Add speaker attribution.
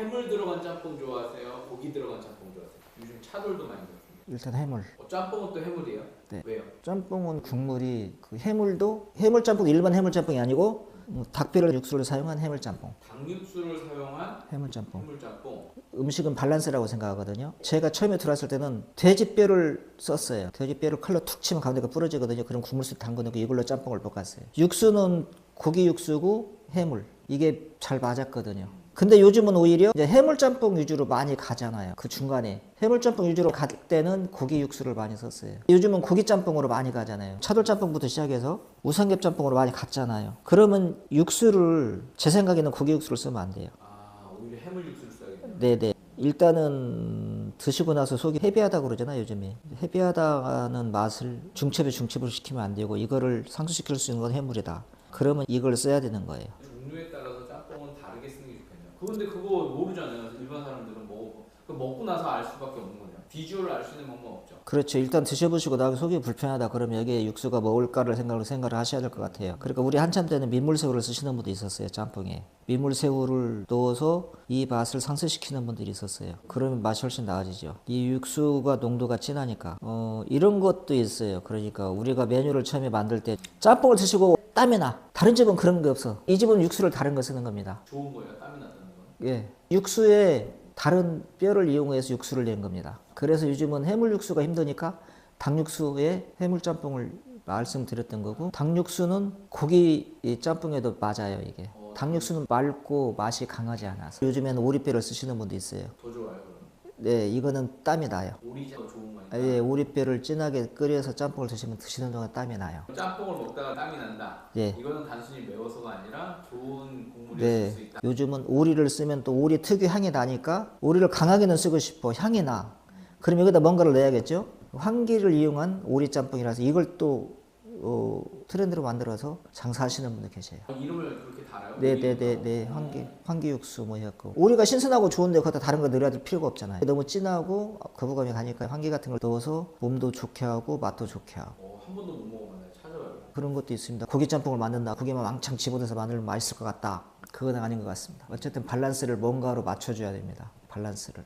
Speaker 1: 해물 들어간 짬뽕 좋아하세요? 고기 들어간 짬뽕 좋아하세요? 요즘 차돌도 많이 먹습니다.
Speaker 2: 일단 해물.
Speaker 1: 어, 짬뽕은 또 해물이에요?
Speaker 2: 네.
Speaker 1: 왜요?
Speaker 2: 짬뽕은 국물이 그 해물도 해물 짬뽕 일반 해물 짬뽕이 아니고 음, 닭뼈를 육수를 사용한 해물 짬뽕.
Speaker 1: 닭육수를 사용한
Speaker 2: 해물 짬뽕.
Speaker 1: 해물 짬뽕.
Speaker 2: 음식은 밸런스라고 생각하거든요. 제가 처음에 들어왔을 때는 돼지뼈를 썼어요. 돼지뼈를 칼로 툭 치면 가운데가 부러지거든요. 그럼 국물수 담궈놓고 이걸로 짬뽕을 볶았어요. 육수는 고기 육수고 해물. 이게 잘 맞았거든요. 근데 요즘은 오히려 이제 해물 짬뽕 위주로 많이 가잖아요. 그 중간에 해물 짬뽕 위주로 갈 때는 고기 육수를 많이 썼어요. 요즘은 고기 짬뽕으로 많이 가잖아요. 차돌 짬뽕부터 시작해서 우삼겹 짬뽕으로 많이 갔잖아요. 그러면 육수를 제 생각에는 고기 육수를 쓰면 안 돼요.
Speaker 1: 아 오히려 해물 육수를 써야겠네요.
Speaker 2: 네네. 일단은 드시고 나서 속이 헤비하다 그러잖아요 요즘에 헤비하다는 맛을 중첩에 중첩을 시키면 안 되고 이거를 상수시킬 수 있는 건 해물이다 그러면 이걸 써야 되는 거예요
Speaker 1: 종류에 따라서 짬뽕은 다르게 쓰는 그런데 그거 모르잖아요. 일반 사람들은 먹어. 그 먹고 나서 알 수밖에 없는 거네요. 비주얼을 알 수 있는 방법 없죠.
Speaker 2: 그렇죠 일단 드셔보시고 나서 속이 불편하다 그러면 여기에 육수가 먹을까를 생각을 생각을 하셔야 될 것 같아요 그러니까 우리 한참 때는 민물새우를 쓰시는 분도 있었어요 짬뽕에 민물새우를 넣어서 이 맛을 상쇄시키는 분들이 있었어요 그러면 맛이 훨씬 나아지죠 이 육수가 농도가 진하니까 어 이런 것도 있어요 그러니까 우리가 메뉴를 처음에 만들 때 짬뽕을 드시고 땀이 나 다른 집은 그런 게 없어 이 집은 육수를 다른 거 쓰는 겁니다
Speaker 1: 좋은 거예요. 땀이 건.
Speaker 2: 예. 육수에 다른 뼈를 이용해서 육수를 낸 겁니다. 그래서 요즘은 해물 육수가 힘드니까 닭육수에 해물 짬뽕을 말씀드렸던 거고 닭육수는 고기 이 짬뽕에도 맞아요 이게. 닭육수는 맑고 맛이 강하지 않아서 요즘에는 오리뼈를 쓰시는 분도 있어요.
Speaker 1: 더 좋아요.
Speaker 2: 네, 이거는 땀이 나요.
Speaker 1: 오리지 더 좋은 거니까.
Speaker 2: 아, 예, 오리뼈를 진하게 끓여서 짬뽕을 드시면 드시는 동안 땀이 나요.
Speaker 1: 짬뽕을 먹다가 땀이 난다.
Speaker 2: 예.
Speaker 1: 이거는 단순히 매워서가 아니라 좋은 국물이었을
Speaker 2: 네,
Speaker 1: 수 있다.
Speaker 2: 요즘은 오리를 쓰면 또 오리 특유 향이 나니까 오리를 강하게는 쓰고 싶어 향이 나. 그럼 여기다 뭔가를 넣어야겠죠? 황기를 이용한 오리 짬뽕이라서 이걸 또 어, 트렌드로 만들어서 장사하시는 분들 계세요.
Speaker 1: 아, 이름을 그렇게 달아요?
Speaker 2: 네네네네 황기 황기 육수 뭐 해갖고 오리가 신선하고 좋은데 거기다 다른 거 넣어야 될 필요가 없잖아요. 너무 진하고 거부감이 가니까 황기 같은 걸 넣어서 몸도 좋게 하고 맛도 좋게 하고.
Speaker 1: 어, 한 번도 못 먹어봤네. 찾아봐요.
Speaker 2: 그런 것도 있습니다. 고기 짬뽕을 만든다. 고기만 왕창 집어넣어서 만들면 맛있을 것 같다. 그건 아닌 것 같습니다. 어쨌든 밸런스를 뭔가로 맞춰줘야 됩니다. 밸런스를.